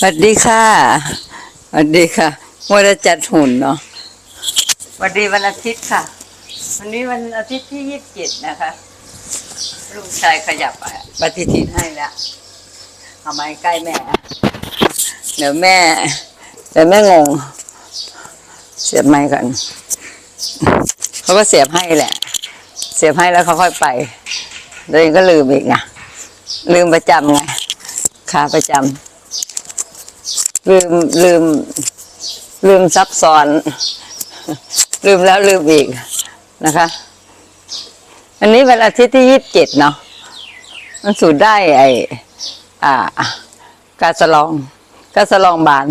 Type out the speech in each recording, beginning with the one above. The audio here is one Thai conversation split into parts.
สวัสดีค่ะสวัสดีค่ะวันจะจัดหุ่นเนาะสวัสดีวันอาทิตย์ค่ะ วันนี้วันอาทิตย์ที่ยี่สิบเจ็ดนะคะลูกชายขยับอะปฏิทินให้แล้วเอาไม้ใกล้แม่ เดี๋ยวแม่เดี๋ยวแม่งง เสียบไม้กันเขาก็เสียบให้แหละ เสียบให้แล้วเขาค่อยไปเดี๋ยวเองก็ลืมอีกไงลืมประจำไงขาประจำ ลืมลืม ลืมซับซ้อน ลืมแล้วลืมอีกนะคะ อันนี้วันอาทิตย์ที่ยี่สิบเจ็ดเนาะมันสูดได้ไออ่ากาสลองกาสลองบาน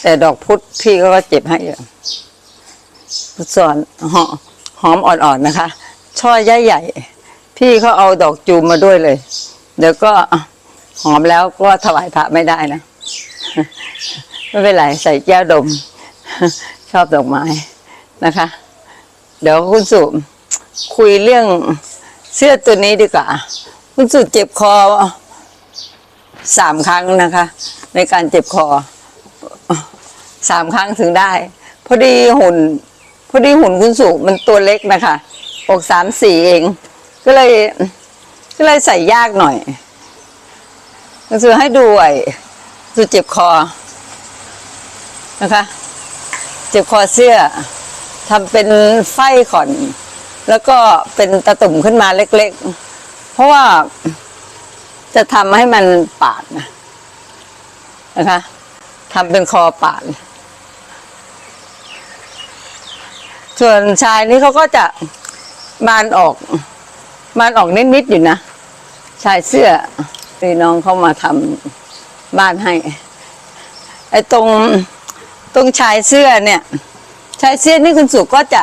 แต่ดอกพุธพี่ก็เจ็บให้อยู่พุทธสอนหอมหอมอ่อนๆนะคะ ช่อใหญ่ๆพี่เขาเอาดอกจูมมาด้วยเลย เดี๋ยวก็ หอมแล้วก็ถวายพระไม่ได้นะ ไม่เป็นไรใส่แก้วดม ชอบดอกไม้นะคะ เดี๋ยวคุณสุคุยเรื่องเสื้อตัวนี้ดีกว่า คุณสุเจ็บคอสามครั้งนะคะ ในการเจ็บคอสามครั้งถึงได้ พอดีหุ่น พอดีหุ่นคุณสุมันตัวเล็กนะคะอกสามสี่เอง ก็เลย ก็เลยใส่ยากหน่อย หนังสือให้ดูไอ้สุดเจ็บคอ นะคะ เจ็บคอเสื้อทำเป็นไฟขอน แล้วก็เป็นตะตุ่มขึ้นมาเล็ก ๆ เพราะว่าจะทำให้มันปาดนะนะคะทำเป็นคอปาด ส่วนชายนี่เขาก็จะบานออกบานออกนิดๆอยู่นะ ชายเสื้อ พี่น้องเขามาทำบ้านให้ ไอ้ตรงตรงชายเสื้อเนี่ยชายเสื้อนี่คุณสุก็จะ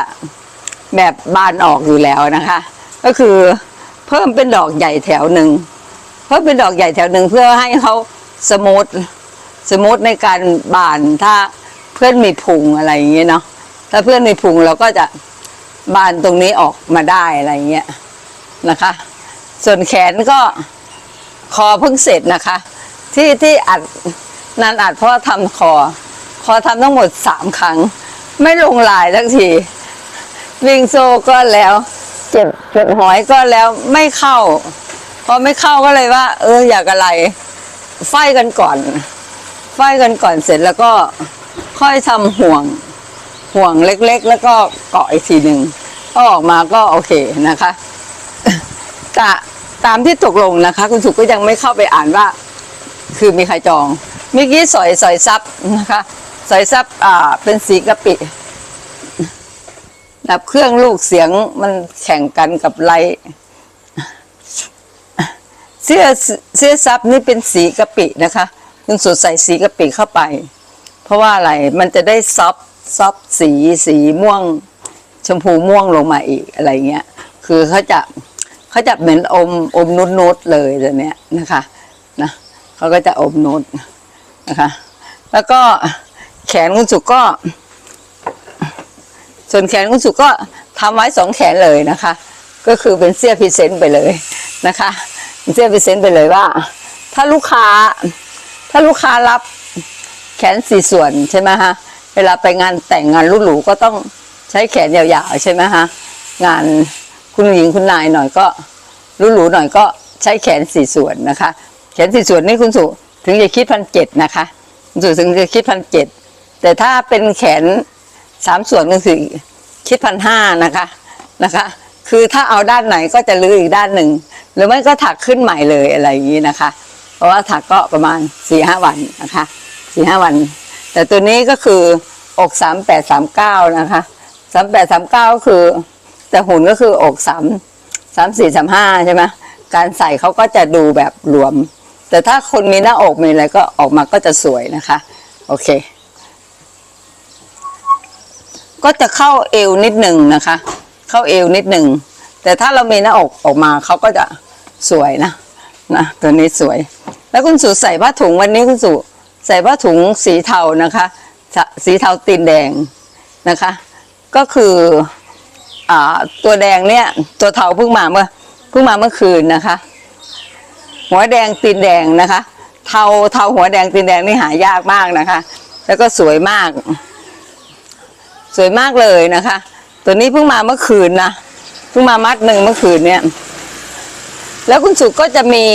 แบบบานออกอยู่แล้วนะคะ ก็คือเพิ่มเป็นดอกใหญ่แถวหนึ่งเพิ่มเป็นดอกใหญ่แถวหนึ่งเพื่อให้เขาสมูทสมูทในการบานถ้าเพื่อนมีพุงอะไรอย่างเงี้ยเนาะถ้าเพื่อนมีพุงเราก็จะบานตรงนี้ออกมาได้อะไรอย่างเงี้ยนะคะ ส่วนแขนก็ คอเพิ่งเสร็จนะคะ ที่ที่อัดนานอัดเพราะว่าทำคอ คอทำทั้งหมดสามครั้ง ไม่ลงลายทักที วิ่งโซก็แล้ว เจ็บเจ็บหอยก็แล้วไม่เข้า พอไม่เข้าก็เลยว่า เอออยากอะไร ไฟกันก่อนไฟกันก่อนเสร็จแล้วก็ค่อยทำห่วงห่วงเล็กๆ แล้วก็เกาะอีกทีหนึ่งก็ออกมาก็โอเคนะคะกะ ตามที่ตกลงนะคะ คุณสุก็ยังไม่เข้าไปอ่านว่า คือมีใครจองเมื่อกี้สอยสอยซับนะคะสอยซับอ่าเป็นสีกะปิ ดับเครื่องลูกเสียงมันแข่งกันกับไลเสื้อเสื้อซับนี่เป็นสีกะปินะคะคุณสุใส่สีกะปิเข้าไป เพราะว่าอะไรมันจะได้ซอฟซอฟสีสีม่วง ชมพูม่วงลงมาอีกอะไรเงี้ย คือเขาจะ เขาจะเหมือนอมอมนุดนุดเลยตัวเนี้ยนะคะนะเขาก็จะอมนุดนะคะ แล้วก็แขนคุณสุก็ ส่วนแขนคุณสุก็ทำไว้สองแขนเลยนะคะ ก็คือเป็นเสื้อพรีเซนต์ไปเลยนะคะเสื้อพรีเซนต์ไปเลยว่า ถ้าลูกค้า ถ้าลูกค้ารับแขนสี่ส่วนใช่ไหมฮะเวลาไปงานแต่งงานรุ่หรูก็ต้องใช้แขนยาวๆใช่ไหมฮะงาน คุณหญิงคุณนายหน่อยก็รุ่หรูหน่อยก็ใช้แขนสี่ส่วนนะคะ แขนสี่ส่วนนี่คุณสุถึงจะคิดพันเจ็ดนะคะคุณสุถึงจะคิดพันเจ็ดแต่ถ้าเป็นแขนสามส่วนก็คือคิดพันห้านะคะนะคะ คือถ้าเอาด้านไหนก็จะลื้ออีกด้านหนึ่งหรือไม่ก็ถักขึ้นใหม่เลยอะไรอย่างนี้นะคะ เพราะว่าถักก็ประมาณสี่ห้าวันนะคะสี่ห้าวัน แต่ตัวนี้ก็คืออกสามแปดสามเก้านะคะสามแปดสามเก้าก็คือ แต่หุ่นก็คืออกสามสามสี่สามห้าใช่ไหมการใส่เขาก็จะดูแบบรวม แต่ถ้าคนมีหน้าอกมีอะไรก็ออกมาก็จะสวยนะคะ โอเค ก็จะเข้าเอวนิดหนึ่งนะคะ เข้าเอวนิดหนึ่งแต่ถ้าเรามีหน้าอกออกมาเขาก็จะสวยนะนะตัวนี้สวย แล้วคุณสุใส่ผ้าถุงวันนี้คุณสุใส่ผ้าถุงสีเทานะคะสสีเทาตีนแดงนะคะ ก็คือ อ่าตัวแดงเนี่ย ตัวเทาเพิ่งมาเมื่อเพิ่งมาเมื่อคืนนะคะ หัวแดงตีนแดงนะคะ เทาเทาหัวแดงตีนแดงนี่หายากมากนะคะ แล้วก็สวยมาก สวยมากเลยนะคะ ตัวนี้เพิ่งมาเมื่อคืนนะเพิ่งมามัดหนึ่งเมื่อคืนเนี่ย แล้วคุณสุก็จะมี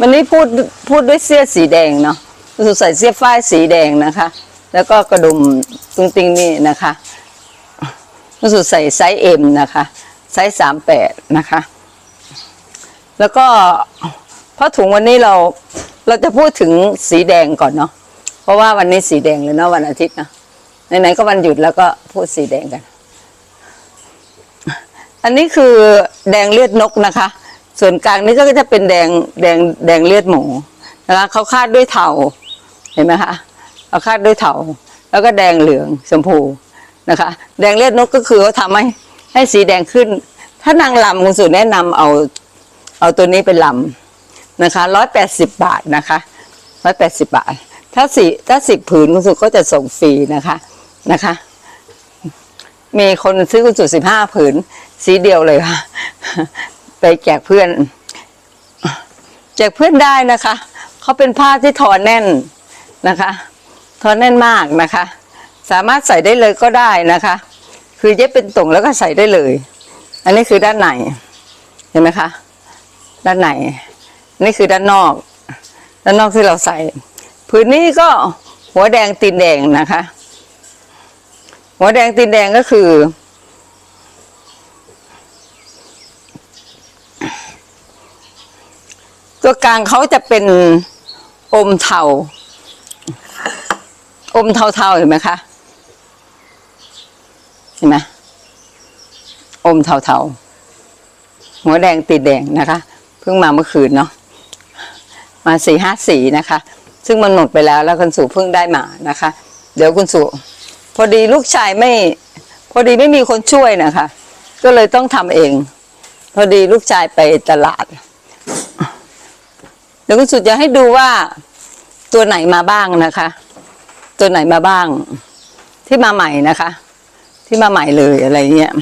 วันนี้พูดพูดด้วยเสื้อสีแดงเนาะคุณสุใส่เสื้อฝ้ายสีแดงนะคะ แล้วก็กระดุมตรงติงนี่นะคะ คุณสุใส่ไซส์เอ็มนะคะ ไซส์สามแปดนะคะ แล้วก็ผ้าถุงวันนี้เราเราจะพูดถึงสีแดงก่อนเนาะเพราะว่าวันนี้สีแดงเลยเนาะวันอาทิตย์เนาะไหนๆก็วันหยุดแล้วก็พูดสีแดงกัน อันนี้คือแดงเลือดนกนะคะ ส่วนกลางนี่ก็จะเป็นแดงแดงแดงเลือดหมูนะคะเขาคาดด้วยเทาเห็นไหมคะเขาคาดด้วยเทาแล้วก็แดงเหลืองชมพู นะคะ แดงเลือดนกก็คือเขาทำให้ให้สีแดงขึ้น ถ้านางลำคุณสุแนะนำเอาเอาตัวนี้เป็นลำนะคะร้อยแปดสิบบาทนะคะร้อยแปดสิบบาท ถ้าสี่ถ้าสิบผืนคุณสุก็จะส่งฟรีนะคะนะคะ มีคนซื้อคุณสุสิบห้าผืน สีเดียวเลยค่ะ ไปแจกเพื่อน แจกเพื่อนได้นะคะเขาเป็นผ้าที่ทอแน่นนะคะทอแน่นมากนะคะ สามารถใส่ได้เลยก็ได้นะคะ คือเย็บเป็นตุ่งแล้วก็ใส่ได้เลย อันนี้คือด้านในเห็นไหมคะ ด้านในนี่คือด้านนอก ด้านนอกที่เราใส่ผืนนี้ก็หัวแดงตีนแดงนะคะ หัวแดงตีนแดงก็คือ ตัวกลางเขาจะเป็นอมเทาอมเทาๆเห็นไหมคะ ห็นไหมอมเทาๆหัวแดงตีนแดงนะคะ เพิ่งมาเมื่อคืนเนาะมาสี่ห้าสีนะคะ ซึ่งมันหมดไปแล้วแล้วคุณสุเพิ่งได้มานะคะ เดี๋ยวคุณสุพอดีลูกชายไม่ พอดีไม่มีคนช่วยนะคะ ก็เลยต้องทำเอง พอดีลูกชายไปตลาด เดี๋ยวคุณสุจะให้ดูว่าตัวไหนมาบ้างนะคะ ตัวไหนมาบ้างที่มาใหม่นะคะ ที่มาใหม่เลยอะไรเงี้ย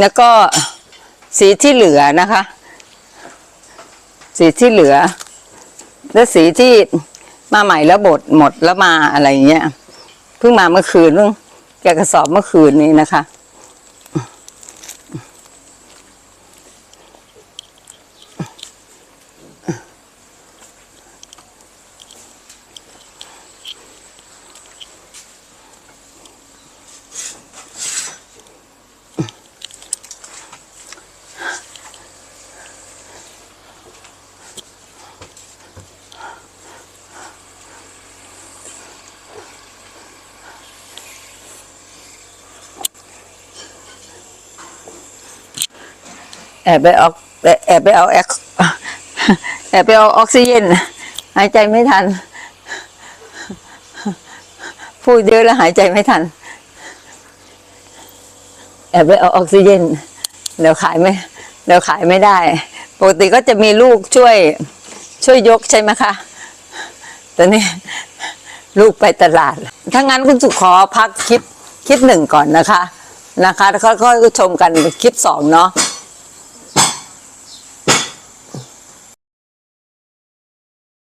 แล้วก็สีที่เหลือนะคะ สีที่เหลือ และสีที่มาใหม่แล้วบดหมดแล้วมาอะไรเงี้ย เพิ่งมาเมื่อคืนเพิ่งแกกระสอบเมื่อคืนนี้นะคะ แอบไปออกแอบไปเอาแอกแอบไปเอาออกซิเจนหายใจไม่ทัน พูดเยอะแล้วหายใจไม่ทัน แอบไปเอาออกซิเจนเดี๋ยวขายไม่เดี๋ยวขายไม่ได้ ปกติก็จะมีลูกช่วย ช่วยยกใช่ไหมคะตอนนี้ลูกไปตลาดถ้างั้นคุณสุขอพักคลิปคลิปหนึ่งก่อนนะคะ นะคะแล้วค่อยชมกันคลิปสองเนาะ